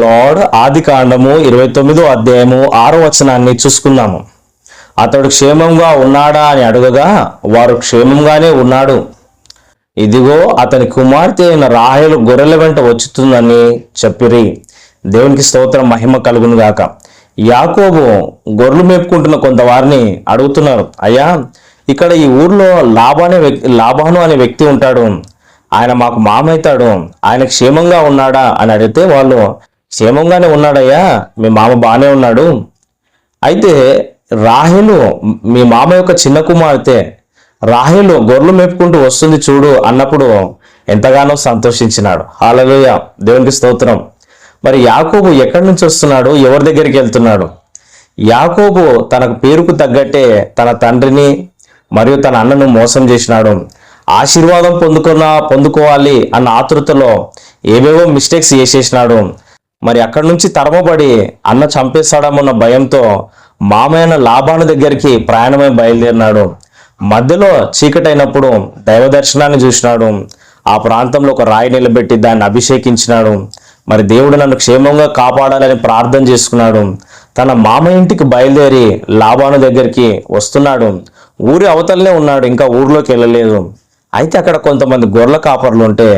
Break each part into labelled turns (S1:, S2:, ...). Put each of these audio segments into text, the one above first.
S1: Lord ఆది కాండము ఇరవై తొమ్మిదో అధ్యాయము ఆరో వచనాన్ని చూసుకున్నాము. అతడు క్షేమంగా ఉన్నాడా అని అడుగగా వారు క్షేమంగానే ఉన్నాడు. ఇదిగో అతని కుమార్తె అయిన రాహేలు గొర్రెల వెంట వచ్చుతుందని చెప్పిరి. దేవునికి స్తోత్రం మహిమ కలుగును గాక యాకోబు గొర్రెలు మేపుకుంటున్న కొంతవారిని అడుగుతున్నారు అయ్యా ఇక్కడ ఈ ఊర్లో లాభానే వ్యక్తి లాభాను అనే వ్యక్తి ఉంటాడు. ఆయన మాకు మామవుతాడు. ఆయన క్షేమంగా ఉన్నాడా? అని అడిగితే వాళ్ళు క్షేమంగానే ఉన్నాడయ్యా. మీ మామ బాగానే ఉన్నాడు. అయితే రాహేలు మీ మామ యొక్క చిన్న కుమార్తె రాహేలు గొర్రెలు మేపుకుంటూ వస్తుంది చూడు అన్నప్పుడు ఎంతగానో సంతోషించినాడు. హాలలోయ దేవునికి స్తోత్రం. మరి యాకోబు ఎక్కడి నుంచి వస్తున్నాడు? ఎవరి దగ్గరికి వెళ్తున్నాడు? యాకోబు తనకు పేరుకు తగ్గట్టే తన తండ్రిని మరియు తన అన్నను మోసం చేసినాడు. ఆశీర్వాదం పొందుకున్న పొందుకోవాలి అన్న ఆతృతలో ఏవేవో మిస్టేక్స్ చేసేసినాడు. మరి అక్కడి నుంచి తడమబడి అన్న చంపేస్తాడమన్న భయంతో మామైన లాభాను దగ్గరికి ప్రయాణమై బయలుదేరినాడు. మధ్యలో చీకటైనప్పుడు దైవ దర్శనాన్ని చూసినాడు. ఆ ప్రాంతంలో ఒక రాయి నిలబెట్టి దాన్ని అభిషేకించినాడు. మరి దేవుడు నన్ను క్షేమంగా కాపాడాలని ప్రార్థన చేసుకున్నాడు. తన మామ ఇంటికి బయలుదేరి లాభాను దగ్గరికి వస్తున్నాడు. ఊరి అవతలనే ఉన్నాడు ఇంకా ఊర్లోకి వెళ్ళలేదు. అయితే అక్కడ కొంతమంది గొర్రెల కాపర్లు ఉంటే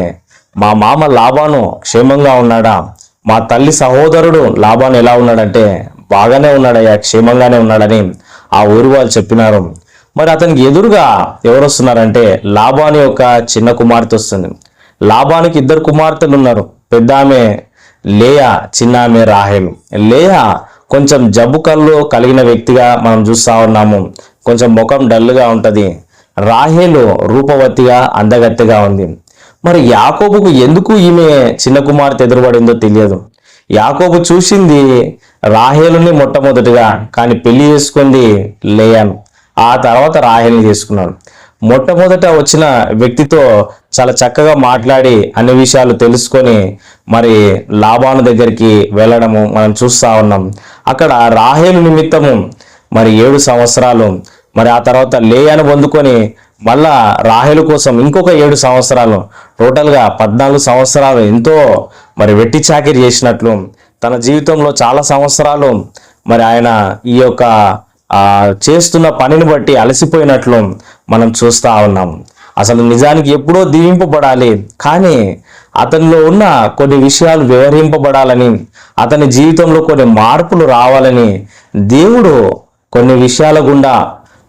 S1: మా మామ లాభాను క్షేమంగా ఉన్నాడా? మా తల్లి సహోదరుడు లాభాన్ ఎలా ఉన్నాడంటే బాగానే ఉన్నాడయ్యా క్షేమంగానే ఉన్నాడని ఆ ఊరి వాళ్ళు చెప్పినారు. మరి అతనికి ఎదురుగా ఎవరు వస్తున్నారంటే లాభాని యొక్క చిన్న కుమార్తె వస్తుంది. లాభానికి ఇద్దరు కుమార్తెలు ఉన్నారు. పెద్ద ఆమె లేయా చిన్న ఆమె రాహేలు. లేయా కొంచెం జబ్బు కళ్ళు కలిగిన వ్యక్తిగా మనం చూస్తా ఉన్నాము. కొంచెం ముఖం డల్గా ఉంటుంది. రాహేలు రూపవతిగా అందగత్తెగా ఉంది. మరి యాకోబుకు ఎందుకు ఈమె చిన్న కుమార్తె ఎదురుపడిందో తెలియదు. యాకోబు చూసింది రాహేలుని మొట్టమొదటిగా కానీ పెళ్ళి చేసుకుంది లేయాను. ఆ తర్వాత రాహేల్ని చేసుకున్నాడు మొట్టమొదట వచ్చిన వ్యక్తితో చాలా చక్కగా మాట్లాడి అన్ని విషయాలు తెలుసుకొని మరి లాభాను దగ్గరికి వెళ్ళడము మనం చూస్తా ఉన్నాం. అక్కడ రాహేలు నిమిత్తము మరి ఏడు సంవత్సరాలు మరి ఆ తర్వాత లేయాను పొందుకొని మళ్ళా రాహేలు కోసం ఇంకొక ఏడు సంవత్సరాలు టోటల్గా పద్నాలుగు సంవత్సరాలు ఎంతో మరి వెట్టి చాకిరి చేసినట్లు తన జీవితంలో చాలా సంవత్సరాలు మరి ఆయన ఈ యొక్క చేస్తున్న పనిని బట్టి అలసిపోయినట్లు మనం చూస్తూ ఉన్నాం. అసలు నిజానికి ఎప్పుడో దీవింపబడాలి కానీ అతనిలో ఉన్న కొన్ని విషయాలు వివరింపబడాలని అతని జీవితంలో కొన్ని మార్పులు రావాలని దేవుడు కొన్ని విషయాల గుండా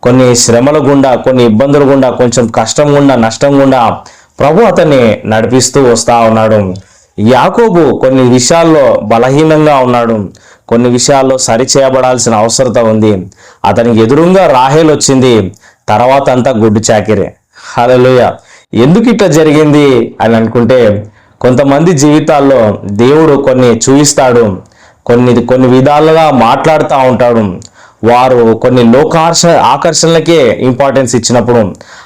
S1: కొన్ని శ్రమల గుండా కొన్ని ఇబ్బందుల గుండా కొంచెం కష్టం గుండా నష్టం గుండా ప్రభు అతన్ని నడిపిస్తూ వస్తా ఉన్నాడు. యాకోబు కొన్ని విషయాల్లో బలహీనంగా ఉన్నాడు. కొన్ని విషయాల్లో సరిచేయబడాల్సిన అవసరత ఉంది. అతనికి ఎదురుగా రాహేల్ వచ్చింది. తర్వాత అంతా గుడ్డు చాకిరే. హలోయ ఎందుకు ఇట్లా జరిగింది అని అనుకుంటే కొంతమంది జీవితాల్లో దేవుడు కొన్ని చూయిస్తాడు. కొన్ని కొన్ని విధాలుగా మాట్లాడుతూ ఉంటాడు. వారు కొన్ని లోకార్ష ఆకర్షణలకే ఇంపార్టెన్స్ ఇచ్చినప్పుడు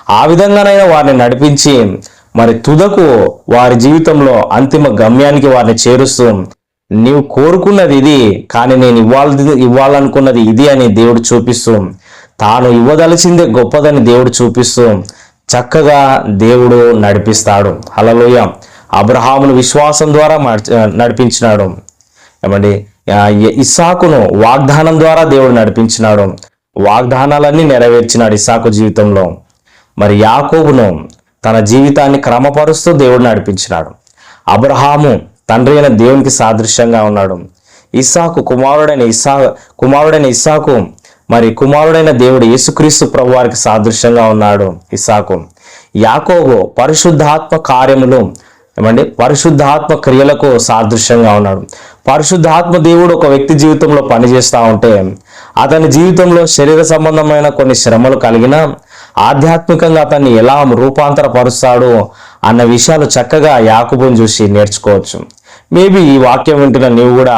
S1: ఆ విధంగానైనా వారిని నడిపించి మరి తుదకు వారి జీవితంలో అంతిమ గమ్యానికి వారిని చేరుస్తూ నీవు కోరుకున్నది ఇది కానీ నేను ఇవ్వాలి ఇవ్వాలనుకున్నది ఇది అని దేవుడు చూపిస్తూ తాను ఇవ్వదలిచిందే గొప్పదని దేవుడు చూపిస్తూ చక్కగా దేవుడు నడిపిస్తాడు. హలలోయ అబ్రహామును విశ్వాసం ద్వారా నడిపించినాడు. ఏమండి? ఇస్సాకును వాగ్దానం ద్వారా దేవుడు నడిపించినాడు. వాగ్దానాలన్నీ నెరవేర్చినాడు ఇస్సాకు జీవితంలో. మరి యాకోబును తన జీవితాన్ని క్రమపరుస్తూ దేవుడు నడిపించినాడు. అబ్రహాము తండ్రి అయిన దేవునికి సాదృశ్యంగా ఉన్నాడు. ఇస్సాకు కుమారుడైన ఇస్సా కుమారుడైన ఇస్సాకు మరి కుమారుడైన దేవుడు యేసుక్రీస్తు ప్రభు వారికి సాదృశ్యంగా ఉన్నాడు ఇస్సాకు. యాకోబు పరిశుద్ధాత్మ కార్యములు ఏమండి? పరిశుద్ధాత్మ క్రియలకు సాదృశ్యంగా ఉన్నాడు. పరిశుద్ధాత్మ దేవుడు ఒక వ్యక్తి జీవితంలో పనిచేస్తూ ఉంటే అతని జీవితంలో శరీర సంబంధమైన కొన్ని శ్రమలు కలిగిన ఆధ్యాత్మికంగా అతన్ని ఎలా రూపాంతరపరుస్తాడు అన్న విషయాలు చక్కగా యాకుబుని చూసి నేర్చుకోవచ్చు. మేబీ ఈ వాక్యం వింటున్న నీవు కూడా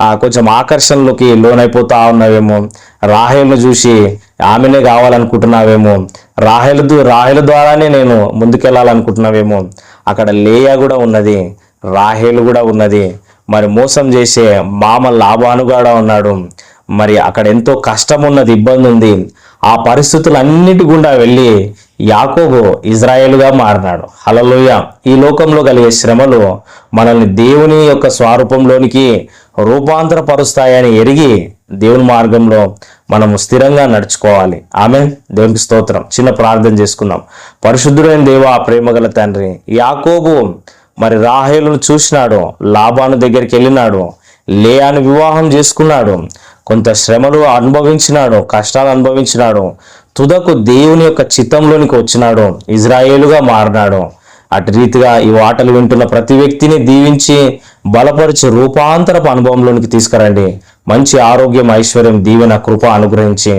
S1: కొంచెం ఆకర్షణలోకి లోనైపోతా ఉన్నావేమో రాహేల్ను చూసి ఆమెనే కావాలనుకుంటున్నావేమో రాహెల దు- ద్వారానే నేను ముందుకెళ్ళాలనుకుంటున్నావేమో. అక్కడ లేయా కూడా ఉన్నది రాహేలు కూడా ఉన్నది. మరి మోసం చేసే మామ లాభాను కూడా ఉన్నాడు. మరి అక్కడ ఎంతో కష్టం ఉన్నది ఇబ్బంది ఉంది. ఆ పరిస్థితులన్నిటి గుండా వెళ్ళి యాకోబు ఇజ్రాయేల్గా మారినాడు. హలలోయ ఈ లోకంలో కలిగే శ్రమలు మనల్ని దేవుని యొక్క స్వరూపంలోనికి రూపాంతరపరుస్తాయని ఎరిగి దేవుని మార్గంలో మనము స్థిరంగా నడుచుకోవాలి. ఆమె దేవునికి స్తోత్రం. చిన్న ప్రార్థన చేసుకుందాం. పరిశుద్ధుడైన దేవ ప్రేమగల తండ్రి యాకోబు మరి రాహేలును చూసినాడు లాభాను దగ్గరికి వెళ్ళినాడు లేయాను వివాహం చేసుకున్నాడు కొంత శ్రమలు అనుభవించినాడు కష్టాలు అనుభవించినాడు తుదకు దేవుని యొక్క చిత్తంలోనికి వచ్చినాడు ఇజ్రాయేలుగా మారినాడు. అటు రీతిగా ఈ వాటలు వింటున్న ప్రతి వ్యక్తిని దీవించి బలపరిచి రూపాంతరపు అనుభవంలోనికి తీసుకురండి. మంచి ఆరోగ్యం ఐశ్వర్యం దీవెన కృప అనుగ్రహించి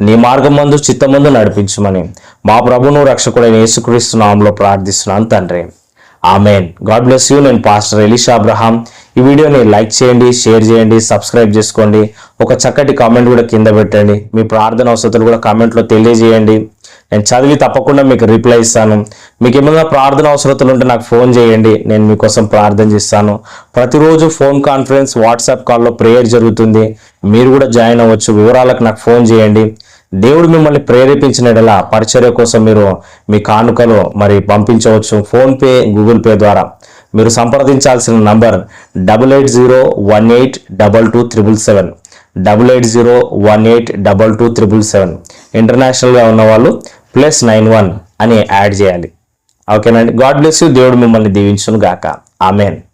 S1: నీ మార్గం మందు చిత్తమందు నడిపించమని మా ప్రభును రక్షకుడైన యేసుక్రీస్తు నామంలో ప్రార్థిస్తున్నాను తండ్రి. ఆమెన్. God bless you. నేను పాస్టర్ ఎలిషా అబ్రహాం. ఈ వీడియోని లైక్ చేయండి షేర్ చేయండి సబ్స్క్రైబ్ చేసుకోండి. ఒక చక్కటి కామెంట్ కూడా కింద పెట్టండి. మీ ప్రార్థన వసతులు కూడా కామెంట్లో తెలియజేయండి. నేను చదివి తప్పకుండా మీకు రిప్లై ఇస్తాను. మీకు ఏమైనా ప్రార్థన అవసరతలు ఉంటే నాకు ఫోన్ చేయండి. నేను మీకోసం ప్రార్థన చేస్తాను. ప్రతిరోజు ఫోన్ కాన్ఫరెన్స్ వాట్సాప్ కాల్లో ప్రేయర్ జరుగుతుంది. మీరు కూడా జాయిన్ అవ్వచ్చు. వివరాలకు నాకు ఫోన్ చేయండి. దేవుడు మిమ్మల్ని ప్రేరేపించినలా పరిచర్య కోసం మీరు మీ కానుకలు మరి పంపించవచ్చు. ఫోన్పే గూగుల్ పే ద్వారా. మీరు సంప్రదించాల్సిన number double eight zero one eight double two triple seven double eight zero one eight double two triple seven ఇంటర్నేషనల్గా ఉన్న వాళ్ళు ప్లస్ నైన్ వన్ అని యాడ్ చేయాలి. ఓకేనండి? God bless you. దేవుడు మిమ్మల్ని దీవించును గాక ఆమెన్.